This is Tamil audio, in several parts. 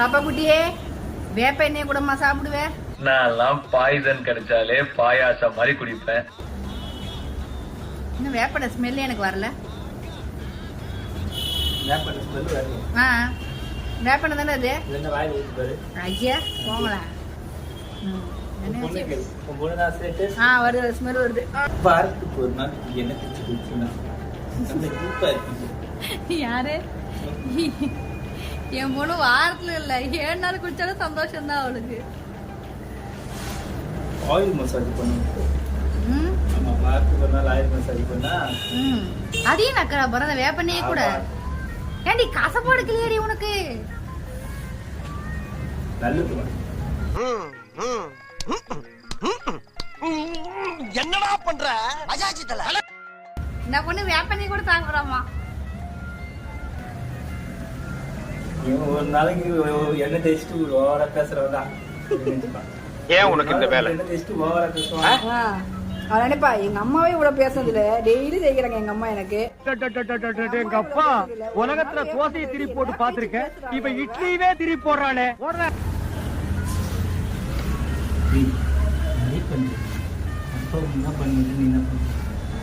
பாப்பா குட்டியே வேப்ப எண்ணெய் கூடமா சாப்பிடுவேன் நான்லாம் பாய்சன் கிடைச்சாலே பாயாசம் மாதிரி குடிப்பேன். இன்னும் வேப்பட ஸ்மெல்லே எனக்கு வரல. ஸ்மெல் ஆ வேப்பெண்ணெய் தானே அது? ஐயா போங்களேன் ம், என்ன பொண்ணு வச்சு- கேளு. உன் பொண்ணு தான் சேர்த்து. ஆ வருது ஸ்மெல் வருது. பார்க்கு ஒரு நாள் யாரு? என் பொண்ணு வாரத்துல இல்ல. ஏழு நாள் குடிச்சாலும் சந்தோஷம் தான் அவளுக்கு ஆயில் மசாஜ் அதையும் நக்கறா அந்த வேப்பெண்ணையே கூட. ஆமா. ஏண்டி கசப்பு எடுக்கலையேடி உனக்கு? என்னடா பண்ற? இந்த பொண்ணு வேப்பெண்ணெய் கூட தாங்குறாமா இவன் ஒரு நாளைக்கு எண்ணெய் தேய்ச்சிட்டு ஒரு ஓவரா பேசுறவன் தான். ஏன் உனக்கு இந்த வேலை? எண்ணெய் தேய்ச்சிட்டு ஓவரா பேசுவான். அவன் நினைப்பா எங்க அம்மாவே இவ்வளவு பேசுனதுல டெய்லி செய்கிறாங்க எங்க அம்மா எனக்கு. எங்க அப்பா உலகத்துல தோசையை திருப்பி போட்டு பாத்திருக்கேன் இப்ப இட்லியவே திருப்பி போடுறானே நீ நீ பண்ணு அப்பா என்ன பண்ணிட்டு நீ என்ன பண்ணு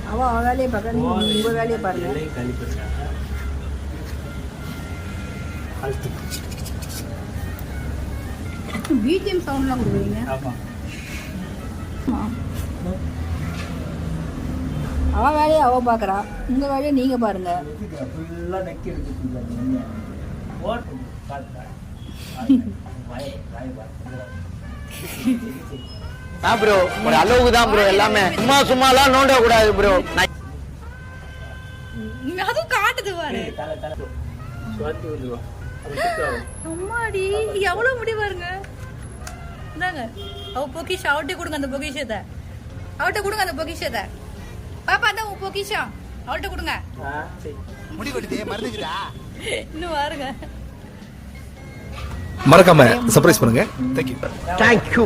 அவ அவன் வேலையை பார்க்க நீ உங்க வேலையை பாருங்க அழுத்து. பிஜிஎம் சவுண்ட்லாம் கொடுக்குறீங்க? ஆமா. அவன் வேலையை அவ பாக்குறா உங்க வேலையை நீங்க பாருங்க. ஃபுல்லா நக்கி இருக்கு ஓட்டு பாத்து வாய் வாய் ஆ ப்ரோ ஒரு அளவுக்கு தான் ப்ரோ எல்லாமே. சும்மா சும்மாலாம் நோண்ட கூடாது ப்ரோ அதுவும் காட்டுது பாரு. அம்மாடி எவ்வளவு முடி பாருங்க. இந்தாங்க. அவ பொக்கிஷம் அவட்டே கொடுங்க அந்த பொக்கிஷத்தை. அவட்ட கொடுங்க அந்த பொக்கிஷத்தை. பாப்பா அந்த உன் பொக்கிஷம். அவள்கிட்ட கொடுங்க. முடி கொட்டுதே மறந்துக்குதா இன்னும் பாருங்க மறக்காம சர்ப்ரைஸ் பண்ணுங்க. Thank you thank you